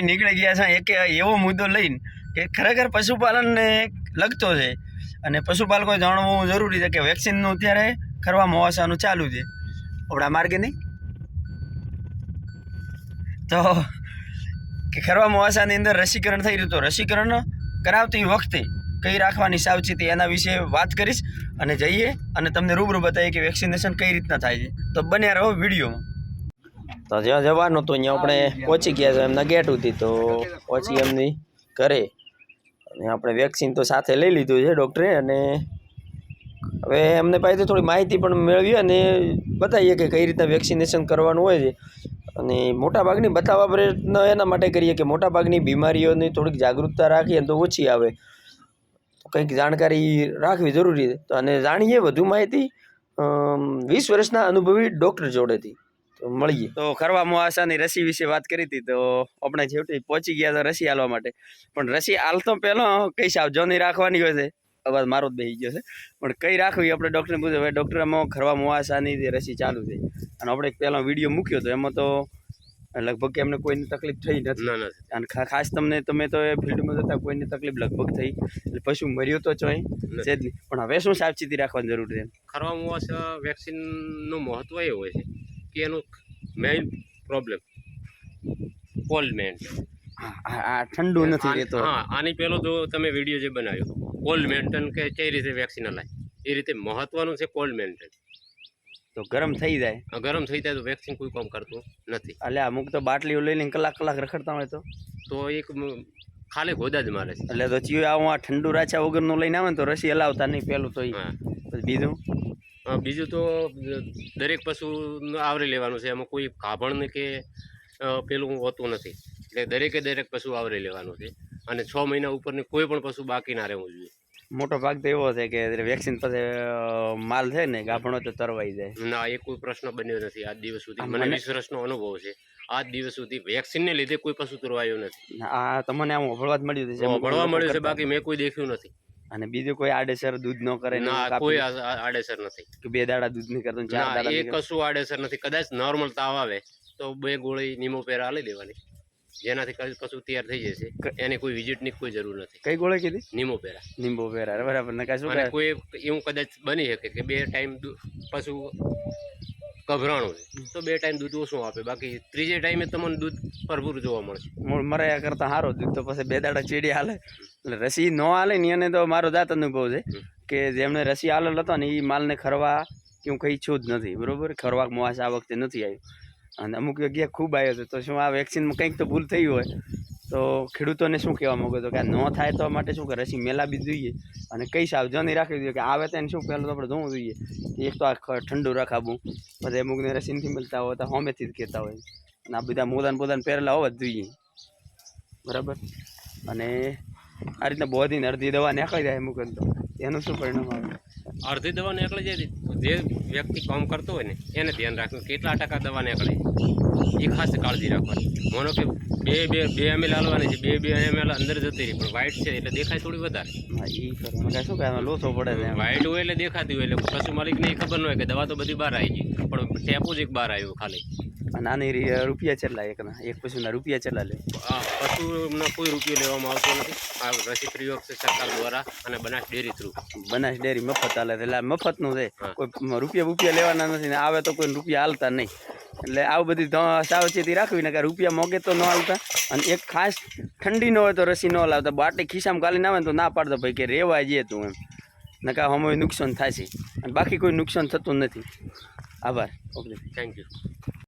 નીકળી ગયા છે. એક એવો મુદ્દો લઈને કે ખરેખર પશુપાલનને લગતો છે. અને પશુપાલકો જાણવું જરૂરી છે કે વેક્સિનનું અત્યારે ખરવા મોવાસાનું ચાલુ છે. આપણા માર્ગે નહીં? તો કે ખરવા મોવાસાની અંદર રસીકરણ થઈ રહ્યું તો રસીકરણ કરાવતી વખતે કઈ રાખવાની સાવચેતી એના વિશે વાત કરીશ. અને જઈએ અને તમને રૂબરૂ બતાવીએ કે વેક્સિનેશન કઈ રીતના થાય છે. તો બન્યા રહો વિડીયોમાં. તો જ્યાં જવાનું હતું અહીંયા આપણે પહોંચી ગયા છે એમના ગેટ સુધી. તો પહોંચી એમની ઘરે. અને આપણે વેક્સિન તો સાથે લઈ લીધું છે ડૉક્ટરે અને હવે એમને પાસેથી થોડી માહિતી પણ મેળવી અને બતાવીએ કે કઈ રીતના વેક્સિનેશન કરવાનું હોય છે. અને મોટાભાગની બતાવવા પ્રયત્ન એના માટે કરીએ કે મોટાભાગની બીમારીઓની થોડીક જાગૃતતા રાખીએ તો ઓછી આવે. તો કંઈક જાણકારી રાખવી જરૂરી છે. તો અને જાણીએ વધુ માહિતી વીસ વર્ષના અનુભવી ડૉક્ટર જોડેથી. તો મળીએ. તો ખરવા મોહાસાની રસી વિશે વાત કરી હતી તો આપણે છેવટે પહોંચી ગયા હતા રસી આલવા માટે. પણ રસી આલતો પહેલો કઈ નહીં રાખવાની હોય છે? અવાજ મારો જ બેસી ગયો છે. પણ કઈ રાખવી આપણે ડૉક્ટરને પૂછ્યું હવે ડૉક્ટર આમાં ખરવા મોહાસાની જે રસી ચાલુ છે. અને આપણે એક પહેલો વીડિયો મૂક્યો તો એમાં તો લગભગ કે એમને કોઈને તકલીફ થઈ નથી. ના ના અને ખાસ તમને તમે તો એ ફિલ્ડમાં જતા કોઈને તકલીફ લગભગ થઈ. એટલે પશુ મર્યો તો ચોય છે જ નહીં. પણ હવે શું સાવચેતી રાખવાની જરૂર છે? ખરવા મુવાસ વેક્સિનનું મહત્ત્વ એ હોય છે. કે એનું મેઇન પ્રોબ્લેમ કોલ્ડ મેન હા આ- ઠંડુ નથી રહેતો. હા આની પહેલો જો તમે વીડિયો જે બનાવ્યો કોલ્ડ મેન્ટેન કે કઈ રીતે વેક્સિન લાય? એ રીતે મહત્વનું છે કોલ્ડ મેન્ટેન તો ગરમ થઈ જાય. ગરમ થઈ જાય તો વેક્સિન કોઈ કામ કરતું નથી. એટલે અમુક તો બાટલીઓ લઈને કલાક કલાક રખડતા હોય તો. તો એક ખાલી ગોદા જ મારે છે. એટલે તો ચિયો આવું આ ઠંડુ રાચા વગરનું લઈને આવે ને તો રસી હલાવતા નહીં પહેલું તો. બીજું? બીજું તો દરેક પશુ આવરી લેવાનું છે. એમાં કોઈ કાભણ કે પેલું હોતું નથી. એટલે દરેકે દરેક પશુ આવરી લેવાનું છે. અને છ મહિના ઉપરની કોઈ પણ પશુ બાકી ના રહેવું જોઈએ. મોટો ભાગ તો એવો છે કે વેક્સિન પછી માલ છે ને ગાભણો તો તરવાઈ જાય. ના એ કોઈ પ્રશ્ન બન્યો નથી આજ દિવસ સુધી. મને વીસ વર્ષનો અનુભવ છે. આજ દિવસ સુધી વેક્સિનને લીધે કોઈ પશુ તરવાયું નથી. આ તમને આમ ભળવા મળ્યું છે. ભણવા મળ્યું છે બાકી મેં કોઈ દેખ્યું નથી. અને બીજું કોઈ આડેસર દૂધ ન કરે ના કોઈ આડેસર નથી. કે બે દાડા દૂધ નહીં કરતો ચાર દાડા એ કશું આડેસર નથી. કદાચ નોર્મલ તાવ આવે તો બે ગોળી નીમો પેરા આલી દેવાની. જેનાથી કદાચ પશુ તૈયાર થઈ જશે. એની કોઈ વિઝિટની કોઈ જરૂર નથી. કઈ ગોળી કીધી? નીમો પેરા લીંબુ પેરા બરાબર. ને કાંઈ શું અને કહે કોઈ એવું કદાચ બની શકે કે બે ટાઈમ પશુ ગભરાણું છે. તો બે ટાઈમ દૂધ ઓછું આપે. બાકી ત્રીજે ટાઈમે તમને દૂધ ભરપૂર જોવા મળશે. મૂળ મરાયા કરતા સારો દૂધ. તો પછી બે દાડા ચીડી હાલે. એટલે રસી ન હાલે ને એને તો મારો જાત અનુભવ છે કે જેમણે રસી હાલેલ હતો ને એ માલને ખરવા કે હું કંઈ છું જ નથી. બરોબર? ખરવા મોવાસ આ વખતે નથી આવ્યું. અને અમુક જગ્યાએ ખૂબ આવ્યો હતો. તો શું આ વેક્સિનમાં કંઈક તો ભૂલ થઈ હોય. તો ખેડૂતોને શું કહેવા માગો તો કે આ ન થાય તો માટે શું કે રસી મેલાવી જોઈએ. અને કઈ સાવધાની રાખવી જોઈએ કે આવે તો એને શું પહેલાં તો આપણે જોવું જોઈએ. એક તો આ ઠંડુ રખાવું પછી અમુકને રસીનથી મળતા હોય તો હોમેથી જ કહેતા હોય. અને આ બધા મોદાન બોદાન પહેરેલા હોવા જ જોઈએ. બરાબર? અને આ રીતના બોધીને અડધી દવા નીકળી જાય અમુક તો. એનું શું પરિણામ આવે? અડધી દવા નીકળી જાય જે વ્યક્તિ કામ કરતો હોય ને એને ધ્યાન રાખવું કેટલા ટકા દવા નીકળે એ ખાસ કાળજી રાખવાની. માનો કે બે બે બે એમએલ હાલવાની છે. બે બે એમ એલ અંદર જતી રહી. પણ વ્હાઈટ છે એટલે દેખાય થોડી વધારે. શું કહેવાય લોસો પડે છે વ્હાઈટ હોય એટલે દેખાતી હોય. એટલે પશુ માલિકને એ ખબર ન હોય કે દવા તો બધી બહાર આવી ગઈ. પણ ટેમ્પો જ એક બહાર આવ્યો ખાલી. રી- રૂપિયા કેટલા એકના એક પશુના રૂપિયા કેટલા લે. આ પશુનો કોઈ રૂપિયો લેવામાં આવતો નથી. આ રસી પ્રયોગ છે સરકાર દ્વારા અને Banas dairy through. Banas dairy મફત હાલે છે. એટલે મફતનું છે. કોઈ રૂપિયા રૂપિયા લેવાના નથી ને આવે તો કોઈ રૂપિયા હાલતા નહીં. એટલે આવું બધી સાવચેતી રાખવી ને કે રૂપિયા મોગે તો ન હાલતા અને એક ખાસ ઠંડી ન હોય તો રસી ન લાવતા. બાટી ખિસ્સામાં ગાલીને આવે તો ના પાડતો ભાઈ કે રેવા જઈએ તું એમ. નકા હમણાં નુકસાન થાય છે. અને બાકી કોઈ નુકસાન થતું નથી. આભાર. ઓકે. Thank you